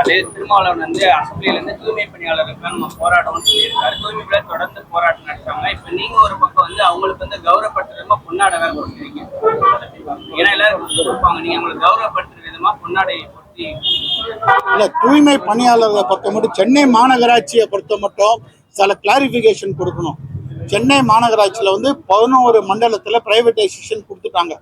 அதே திருமாவளவன் வந்து அசம்பிளில இருந்து தூய்மை பணியாளர்களுக்கு நம்ம போராட்டம்னு சொல்லியிருக்காரு. தூய்மை பணியாளர் தொடர்ந்து போராட்டம் நடத்துறாங்க. இப்ப நீங்க ஒரு பக்கம் வந்து அவங்களுக்கு வந்து கௌரவப்படுத்துற விதமா பொன்னாடை வேற கொடுக்குறீங்க ஏன்னா எல்லாரும் கொடுப்பாங்க. நீங்க அவங்களுக்கு கௌரவப்படுத்துற விதமா பொன்னாடையை பொருத்தி இல்ல தூய்மை பணியாளர்களை பொறுத்த மட்டும் சென்னை மாநகராட்சியை பொறுத்த மட்டும் சில கிளாரிஃபிகேஷன் கொடுக்கணும். சென்னை மாநகராட்சியில் வந்து பதினோரு மண்டலத்தில் பிரைவேட்டைசேஷன் கொடுத்துட்டாங்க.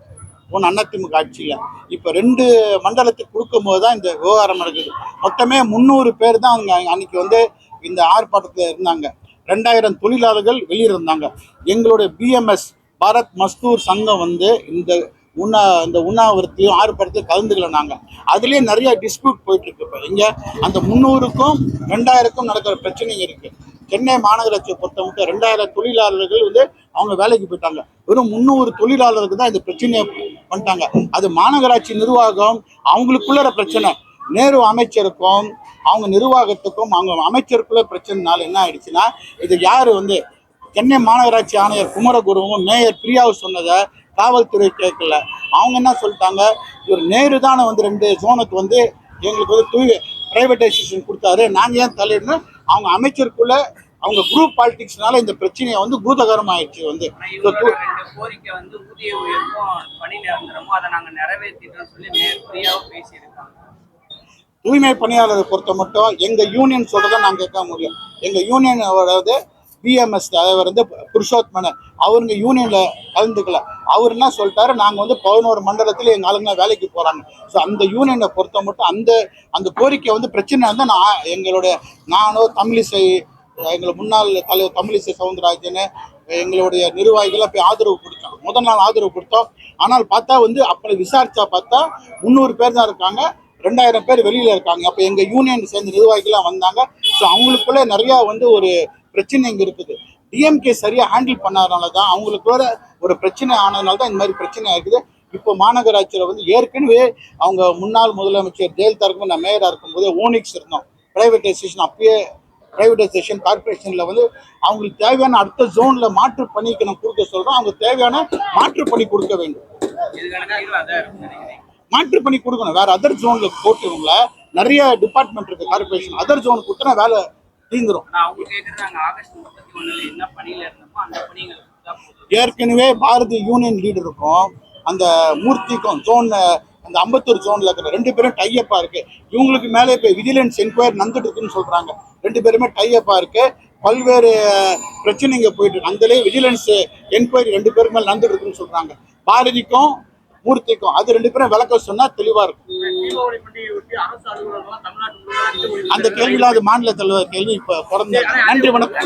ஒன்று அதிமுக ஆட்சியில். இப்போ ரெண்டு மண்டலத்துக்கு கொடுக்கும்போது தான் இந்த விவகாரம் நடக்குது. மொத்தமே முந்நூறு பேர் தான் அவங்க அன்னைக்கு வந்து இந்த ஆர்ப்பாட்டத்தில் இருந்தாங்க. ரெண்டாயிரம் தொழிலாளர்கள் வெளியிருந்தாங்க. எங்களுடைய பிஎம்எஸ் பாரத் மஸ்தூர் சங்கம் வந்து இந்த உண்ணா இந்த உண்ணாவிரத்தையும் ஆர்ப்பாட்டத்தையும் கலந்துக்கல நாங்கள் அதுலேயே நிறைய டிஸ்பியூட் போயிட்டு இருக்கு இப்போ. இங்கே அந்த முந்நூறுக்கும் ரெண்டாயிரக்கும் நடக்கிற பிரச்சனைங்க இருக்குது சென்னை மாநகராட்சியை பொறுத்த மட்டும் ரெண்டாயிரம் தொழிலாளர்கள் வந்து அவங்க வேலைக்கு போயிட்டாங்க. வெறும் முந்நூறு தொழிலாளருக்கு தான் இந்த பிரச்சனையை பண்ணிட்டாங்க. அது மாநகராட்சி நிர்வாகம் அவங்களுக்குள்ள பிரச்சனை. நேரு அமைச்சருக்கும் அவங்க நிர்வாகத்துக்கும் அவங்க அமைச்சருக்குள்ள பிரச்சனைனால என்ன ஆயிடுச்சுன்னா இது யார் வந்து சென்னை மாநகராட்சி ஆணையர் குமரகுருவும் மேயர் பிரியாவும் சொன்னதை காவல்துறை கேட்கல. அவங்க என்ன சொல்லிட்டாங்க இவர் நேரு தானே வந்து ரெண்டு ஜோனுக்கு வந்து எங்களுக்கு வந்து தூய் பிரைவேட்டைசேஷன் கொடுத்தாரு. நாங்கள் ஏன் தலையிடணும்? அவங்க அமைச்சருக்குள்ள அவங்க குரூப் பாலிடிக்ஸ்னால இந்த பிரச்சனையை வந்து பூதகரம் ஆயிடுச்சு வந்து கோரிக்கை வந்து ஊதிய உயர்வும் பணி நிரந்தரமும் அதை நாங்க நிறைவேற்றிட்டோம்னு சொல்லி நேர்மையாவும் பேசியிருக்காங்க. தூய்மை பணியாளரை பொறுத்த மட்டும் எங்க யூனியன் சொல்றதை நாங்க கேட்க முடியும். எங்க யூனியன் வந்து பிஎம்எஸ் தலைவர் வந்து புருஷோத்மன அவருங்க யூனியன்ல கலந்துக்கல. அவர் என்ன சொல்லிட்டாரு? நாங்க வந்து பதினோரு மண்டலத்துல எங்க ஆளுங்க வேலைக்கு போறாங்க. ஸோ அந்த யூனியனை பொறுத்த மட்டும் அந்த அந்த கோரிக்கை வந்து பிரச்சனை வந்து நான் எங்களுடைய நானோ தமிழிசை எங்களை முன்னாள் தலைவர் தமிழிசை சவுந்தரராஜன் எங்களுடைய நிர்வாகிகளை போய் ஆதரவு கொடுத்தோம் முதல் நாள் ஆதரவு கொடுத்தோம். ஆனால் பார்த்தா வந்து அப்புறம் விசாரிச்சா பார்த்தா முந்நூறு பேர் தான் இருக்காங்க. ரெண்டாயிரம் பேர் வெளியில இருக்காங்க. அப்போ எங்க யூனியன் சேர்ந்த நிர்வாகிகள்லாம் வந்தாங்க. ஸோ அவங்களுக்குள்ளே நிறையா வந்து ஒரு பிரச்சனை இங்கே இருக்குது. டிஎம்கே சரியாக ஹேண்டில் பண்ணாதனால தான் அவங்களுக்குள்ள ஒரு பிரச்சனை ஆனதுனால தான் இந்த மாதிரி பிரச்சனை இருக்குது இப்போ மாநகராட்சியில் வந்து ஏற்கனவே அவங்க முன்னாள் முதலமைச்சர் ஜெயலலிதா இருக்கும் நான் மேயராக இருக்கும்போது ஓனிக்ஸ் இருந்தோம். ப்ரைவேட்டைசேஷன் அப்பயே ப்ரைவேட்டைசேஷன் கார்பரேஷனில் வந்து அவங்களுக்கு தேவையான அடுத்த ஜோனில் மாற்று பணிக்கு நம்ம கொடுக்க சொல்கிறோம் அவங்க தேவையான மாற்று பணி கொடுக்க வேண்டும். மாற்று பணி கொடுக்கணும். வேற அதர் ஜோன்ல போட்டவங்கள நிறைய டிபார்ட்மெண்ட் இருக்குது கார்பரேஷன் அதர் ஜோன் கொடுத்தனா வேலை போதும். ஏற்கனவே பாரதி யூனியன் லீடர் இருக்கும். அந்த மூர்த்திக்கும் ஜோன் அந்த அம்பத்தூர் ஜோன்ல இருக்கிற ரெண்டு பேரும் டையப்பா இருக்கு. இவங்களுக்கு மேலே இப்போ விஜிலன்ஸ் என்கொயரி நடந்துட்டு இருக்குன்னு சொல்றாங்க. ரெண்டு பேருமே டையப்பா இருக்கு. பல்வேறு பிரச்சனைங்க போயிட்டு இருக்கு. அந்தலே விஜிலன்ஸ் என்கொயரி ரெண்டு பேருக்கு மேலே நடந்துட்டு இருக்குன்னு சொல்றாங்க. பாரதிக்கும் மூர்த்திக்கும். அது ரெண்டு பேரும் விளக்கம் சொன்னா தெளிவா இருக்கும். அந்த கேள்வியில அது மாநில தலைவர் கேள்வி இப்ப பிறந்த நன்றி வணக்கம்.